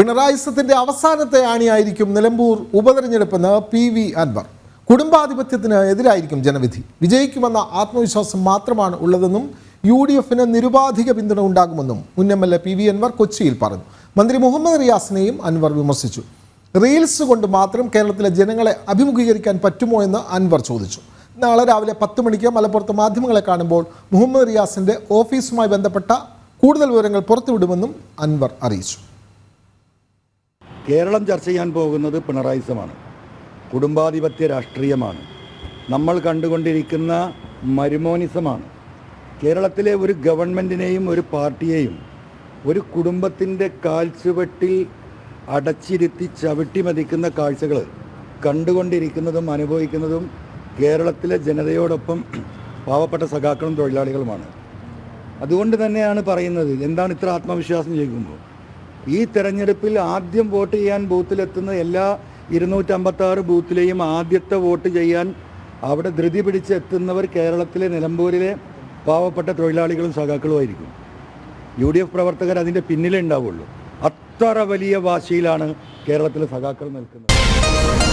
പിണറായിസത്തിന്റെ അവസാനത്തെ ആണിയായിരിക്കും നിലമ്പൂർ ഉപതെരഞ്ഞെടുപ്പെന്ന് പി വി അൻവർ. കുടുംബാധിപത്യത്തിന് എതിരായിരിക്കും ജനവിധി. വിജയിക്കുമെന്ന ആത്മവിശ്വാസം മാത്രമാണ് ഉള്ളതെന്നും യു ഡി എഫിന് നിരുപാധിക പിന്തുണ ഉണ്ടാകുമെന്നും മുൻ M L A P V Anvar കൊച്ചിയിൽ പറഞ്ഞു. മന്ത്രി മുഹമ്മദ് റിയാസിനെയും അൻവർ വിമർശിച്ചു. റീൽസ് കൊണ്ട് മാത്രം കേരളത്തിലെ ജനങ്ങളെ അഭിമുഖീകരിക്കാൻ പറ്റുമോ എന്ന് അൻവർ ചോദിച്ചു. നാളെ രാവിലെ പത്ത് മണിക്ക് മലപ്പുറത്ത് മാധ്യമങ്ങളെ കാണുമ്പോൾ മുഹമ്മദ് റിയാസിന്റെ ഓഫീസുമായി ബന്ധപ്പെട്ട കൂടുതൽ വിവരങ്ങൾ പുറത്തുവിടുമെന്നും അൻവർ അറിയിച്ചു. കേരളം ചർച്ച ചെയ്യാൻ പോകുന്നത് പിണറായിസമാണ്. കുടുംബാധിപത്യ രാഷ്ട്രീയമാണ്. നമ്മൾ കണ്ടുകൊണ്ടിരിക്കുന്ന മരുമോനിസമാണ്. കേരളത്തിലെ ഒരു ഗവൺമെന്റിനെയും ഒരു പാർട്ടിയെയും ഒരു കുടുംബത്തിന്റെ കാൽച്ചുവെട്ടിൽ അടച്ചിരുത്തി ചവിട്ടി മതിക്കുന്ന കാഴ്ചകൾ കണ്ടുകൊണ്ടിരിക്കുന്നതും അനുഭവിക്കുന്നതും കേരളത്തിലെ ജനതയോടൊപ്പം പാവപ്പെട്ട സഖാക്കളും തൊഴിലാളികളുമാണ്. അതുകൊണ്ട് തന്നെയാണ് പറയുന്നത് എന്താണ് ഇത്ര ആത്മവിശ്വാസം ചോദിക്കുമ്പോൾ? ഈ തെരഞ്ഞെടുപ്പിൽ ആദ്യം വോട്ട് ചെയ്യാൻ ബൂത്തിലെത്തുന്ന എല്ലാ ഇരുന്നൂറ്റമ്പത്താറ് ബൂത്തിലെയും ആദ്യത്തെ വോട്ട് ചെയ്യാൻ അവിടെ ധൃതി പിടിച്ചെത്തുന്നവർ കേരളത്തിലെ നിലമ്പൂരിലെ പാവപ്പെട്ട തൊഴിലാളികളും സഖാക്കളുമായിരിക്കും യു ഡി എഫ് പ്രവർത്തകർ അതിന്റെ പിന്നിലേ ഉണ്ടാവുള്ളൂ. അത്ര വലിയ വാശിയിലാണ് കേരളത്തിലെ സഖാക്കൾ നിൽക്കുന്നത്.